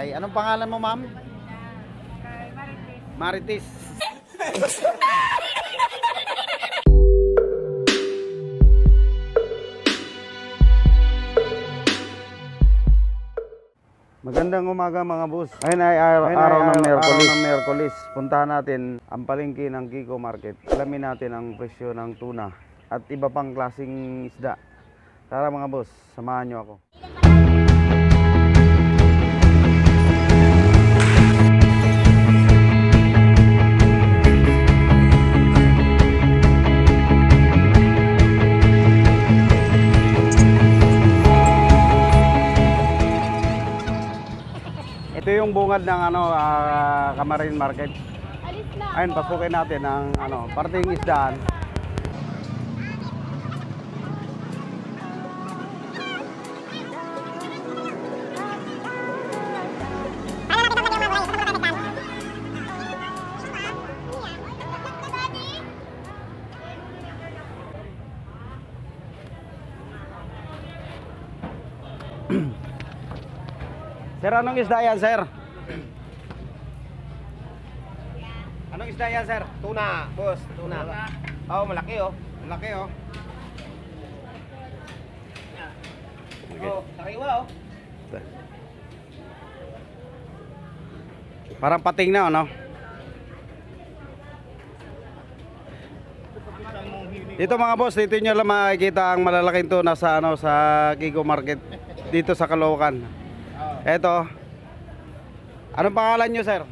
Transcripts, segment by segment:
Ay, anong pangalan mo, ma'am? Marites. Magandang umaga mga boss. Ayun ay araw, araw, ng Merkulis. ng Merkulis. Puntahan natin ang palengke ng Kiko Market. Alamin natin ang presyo ng tuna at iba pang klasing isda. Tara mga boss, samahan nyo ako. Ito yung bungad ng ano, ah, Kamarin Market. Ayun, pasukin natin ang ano, parting isdaan. Sir, anong isda yan, sir? Anong isda yan, sir? Tuna, boss, tuna. Oo, malaki oh. Laki, oh. Oh, sariwa oh. Parang pating na, ano? Dito mga boss, dito nyo lang makikita ang malalaking tuna sa ano sa Gigo Market dito sa Caloocan. Eto. Anong pangalan nyo, sir?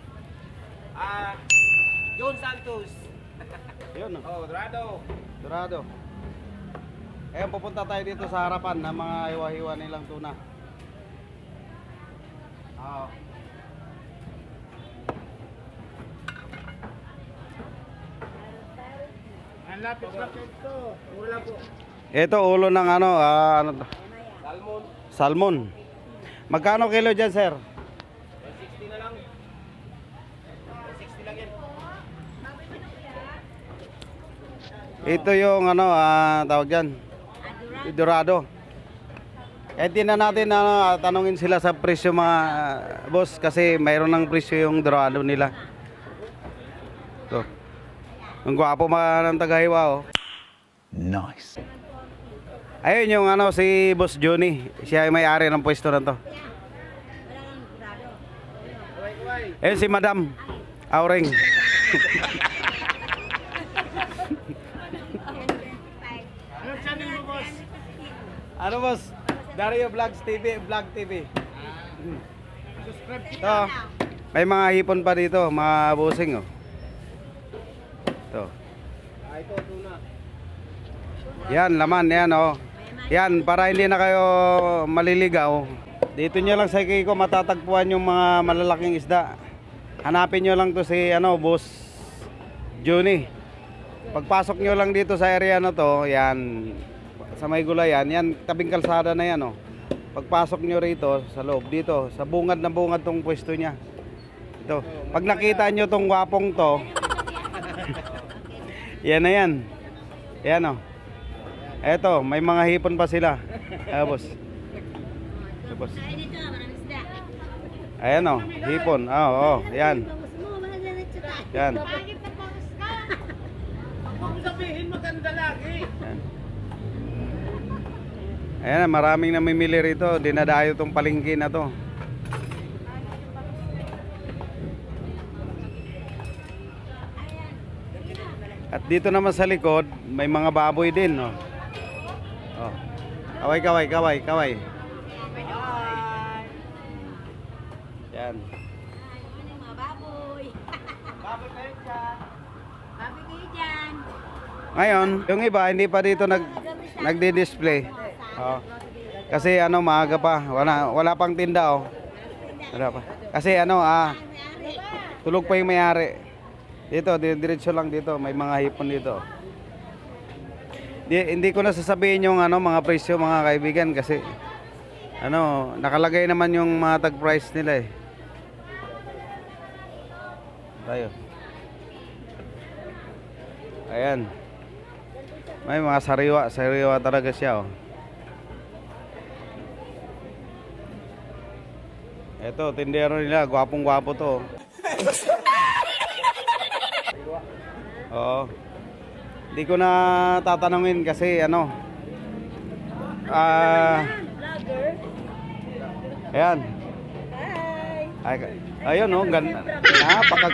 Ah, John Santos. Yun, Oh, Dorado. Dorado. Ayan, pupunta tayo dito sa harapan ng mga hiwa-hiwa nilang tuna. Oo. Ang lapit-lapit to. Lang po. Ito ulo ng ano, ah, ano to? Salmon, Salmon. Magkano kilo dyan, sir? 60 na lang. 60 lang yan. Ito yung ano, ah, tawag dyan. Dorado. Eh, na natin ano, ah, tanungin sila sa presyo mga ah, boss kasi mayroon ng presyo yung Dorado nila. To. Ang gwapo mga ng tagahiwa oh. Nice. Ayun yung ano si Boss Johnny. Siya ay may-ari ng pwesto na to. Ayun si Madam Aureng. Ano channel mo, boss? ano boss? Dario Vlogs TV, Vlog TV. Subscribe Ito. May mga hipon pa dito, mga busing oh. Ito. Ah, ito, tuna. Yan, laman, yan oh. Yan, para hindi na kayo maliligaw. Dito nyo lang sa Kiko matatagpuan yung mga malalaking isda. Hanapin nyo lang to si ano, boss Juni. Pagpasok nyo lang dito sa area na to, yan, sa may gulayan, yan, tabing kalsada na yan oh. Pagpasok nyo rito sa loob, dito, sa bungad na bungad tong pwesto niya. Ito. Pag nakita nyo tong gwapong to, yan na yan. Yan oh. Eto, may mga hipon pa sila. Ah, boss. Ah, boss. Ayan oh, hipon. Ah, oh, yan. Yan. Kung sabihin maganda lagi. Yan. Ayan, maraming namimili rito. Dinadayo tong palengke na to. At dito naman sa likod, may mga baboy din, no. Oh. Kaway, kaway, kaway, kaway. Yan. Baboy kayo dyan. Ngayon, yung iba hindi pa dito nag nagdi-display. Oh. Kasi ano maaga pa, wala wala pang tinda oh. Wala pa. Kasi ano ah tulog pa yung may-ari. Dito, di- diretso lang dito, may mga hipon dito. Di, hindi ko na sasabihin yung ano mga presyo mga kaibigan kasi ano, nakalagay naman yung mga tag price nila eh. Tayo. Ayan. May mga sariwa, sariwa talaga siya oh. Eto, tindero nila, gwapong gwapo to. Oo. Hindi ko na tatanungin kasi ano. Ah, Vlogger. ayan. Hi. Ay, ayun oh, ganda. Napaka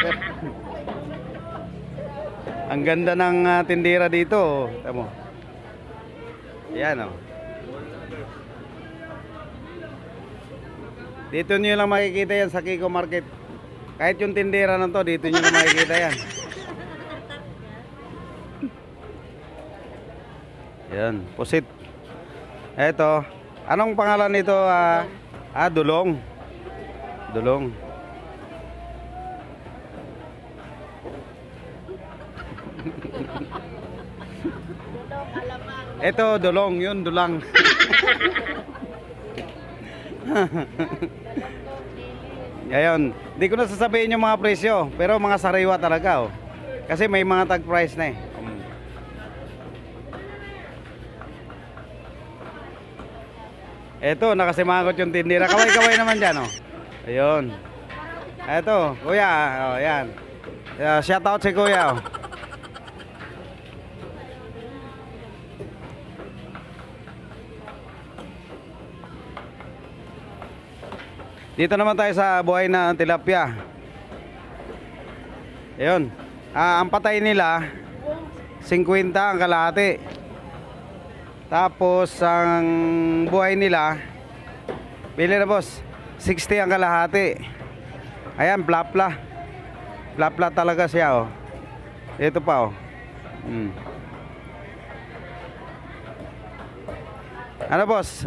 Ang ganda ng ah, tindera dito. oh. Tamo. Ayan oh. Dito niyo lang makikita yan sa Kiko Market. Kahit yung tindera na to, dito niyo lang makikita yan. Yan, pusit. Eto, anong pangalan nito? ah? ah, Dulong. Dulong. Ito, Dulong, yun, Dulang. Ngayon, di ko na sasabihin yung mga presyo, pero mga sariwa talaga, oh. Kasi may mga tag price na eh. Eto, nakasimangot yung tindira. Kaway-kaway naman dyan, oh. Ayun. Eto, kuya, oh, yan. Uh, shout out si kuya, oh. Dito naman tayo sa buhay na tilapia. Ayun. Ah, ang patay nila 50 ang kalahati. Tapos ang buhay nila Bili na boss 60 ang kalahati. Ayan, plapla. Plapla talaga siya oh. Ito pa oh. Hmm. Ano boss?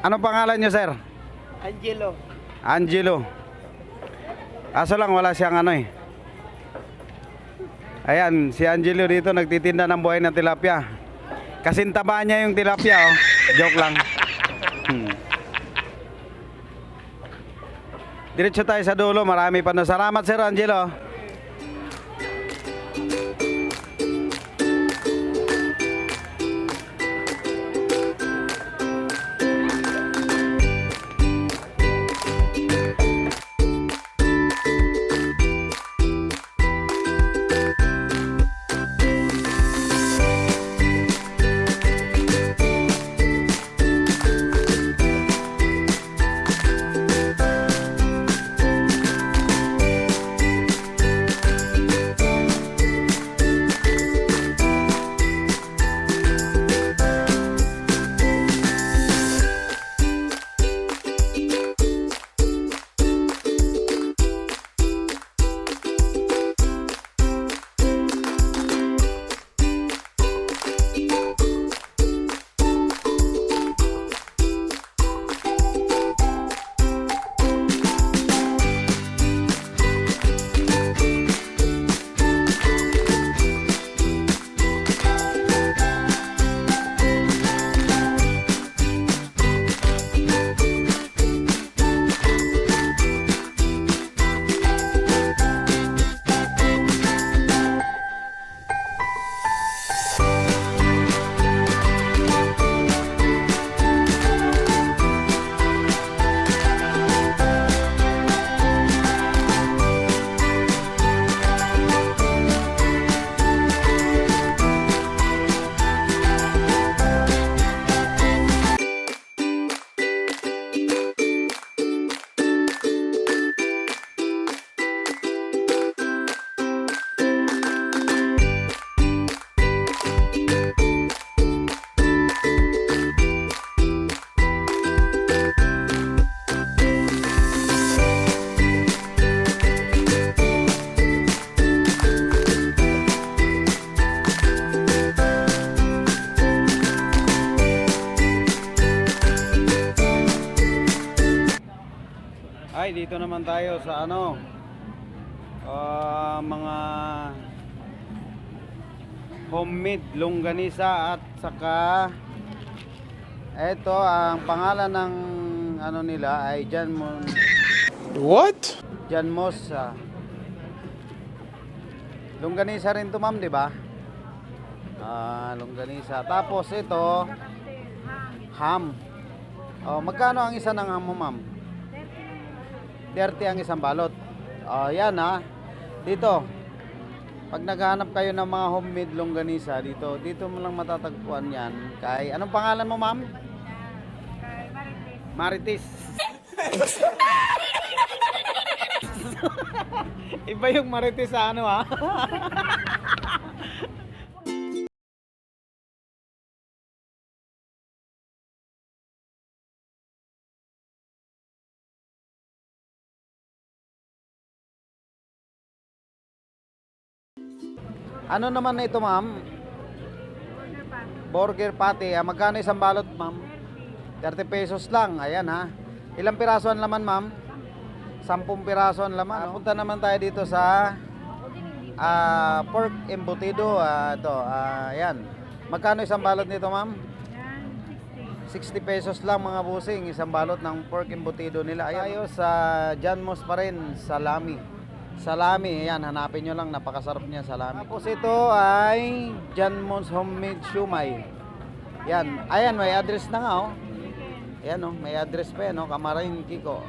Ano pangalan niyo, sir? Angelo. Angelo. Aso lang wala siyang ano eh. Ayan, si Angelo dito nagtitinda ng buhay ng tilapia. Kasintaba niya yung tilapia oh. Joke lang. Hmm. Diretso tayo sa dulo, marami pa na. Salamat Sir Angelo. Dito naman tayo sa ano, ah, mga homemade longganisa at saka eto ang pangalan ng ano nila ay Jan Mon What? Jan Mosa. Longganisa rin to ma'am, di ba? Ah, longganisa. Tapos ito ham. Oh, magkano ang isa ng hamo, ma'am? 30 ang isang balot. Oh, yan ha. Dito. Pag naghahanap kayo ng mga homemade longganisa dito, dito mo lang matatagpuan yan. Kay anong pangalan mo, ma'am? Marites. Iba yung Marites sa ano ha? Ano naman na ito, ma'am? Burger patty. Ah, magkano isang balot, ma'am? 30 pesos lang. Ayan ha. Ilang piraso ang laman, ma'am? 10 piraso ang laman. Punta naman tayo dito sa ah, pork embutido. Ah, ito, ah, ayan. Magkano isang balot nito, ma'am? 60 pesos lang mga busing, isang balot ng pork embutido nila. Ayan, tayo sa John Moss pa rin, salami. Salami, ayan, hanapin nyo lang, napakasarap niya salami. Tapos ito ay John Moss Homemade Shumai. Yan, ayan, may address na nga, oh. Ayan, oh, may address pa yan, oh, Kamarain Kiko.